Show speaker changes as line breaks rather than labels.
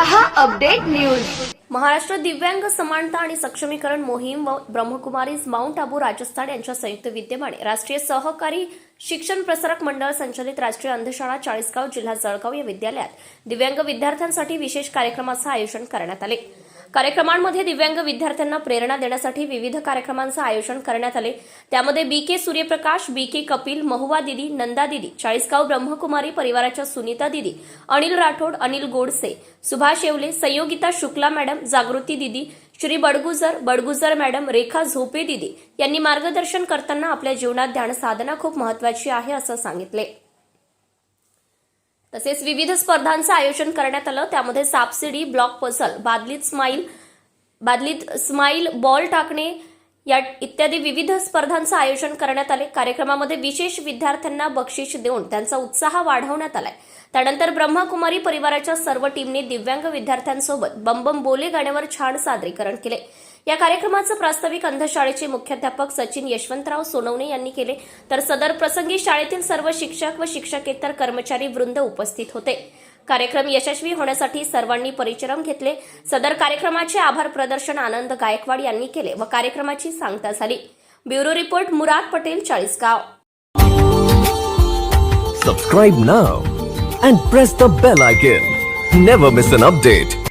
रहा update news. Maharashtra दिव्यांग समानता आणि सक्षमीकरण मोहीम व ब्रह्मकुमारी माउंट आबू राजस्थान यांच्या संयुक्त विद्यमाने राष्ट्रीय सहकारी शिक्षण प्रसारक मंडळ संचालित राष्ट्रीय अंधशाळा चाळीसगाव जिल्हा जळगाव या विद्यालयात दिव्यांग विद्यार्थ्यांसाठी विशेष कार्यक्रमाचं आयोजन करण्यात आले. कार्यक्रमांमध्ये दिव्यांग विद्यार्थ्यांना प्रेरणा देण्यासाठी विविध कार्यक्रमांचं आयोजन करण्यात आले. त्यामध्ये बी के सूर्यप्रकाश बी के कपिल महुवा दिदी नंदा दिदी चाळीसगाव ब्रह्मकुमारी परिवाराच्या सुनीता दिदी अनिल राठोड अनिल गोडसे सुभाष येवले संयोगिता शुक्ला मॅडम जागृती दिदी श्री बडगुजर बडगुजर मॅडम रेखा झोपे दिदी यांनी मार्गदर्शन करताना आपल्या जीवनात ध्यान साधना खूप महत्वाची आहे असं सांगितले. तसेच विविध स्पर्धांचं आयोजन करण्यात आलं. त्यामध्ये सापसिडी ब्लॉक पझल बादलीत स्माईल बादलीत स्माईल बॉल टाकणे या इत्यादी विविध स्पर्धांचं आयोजन करण्यात आले. कार्यक्रमामध्ये विशेष विद्यार्थ्यांना बक्षीस देऊन त्यांचा उत्साह वाढवण्यात आलाय. त्यानंतर ब्रह्मकुमारी परिवाराच्या सर्व टीमने दिव्यांग विद्यार्थ्यांसोबत बंबम बोले गाण्यावर छान सादरीकरण केले. या कार्यक्रमाचं प्रास्ताविक अंधशाळेचे मुख्याध्यापक सचिन यशवंतराव सोनवणे यांनी केले. तर सदर प्रसंगी शाळेतील सर्व शिक्षक व शिक्षकेतर कर्मचारी वृंद उपस्थित होते. कार्यक्रम यशस्वी होण्यासाठी सर्वांनी परिश्रम घेतले. सदर कार्यक्रमाचे आभार प्रदर्शन आनंद गायकवाड यांनी केले व कार्यक्रमाची सांगता झाली. Bureau report Murad Patel Chalisgaon.
Subscribe now and press the bell icon never miss an update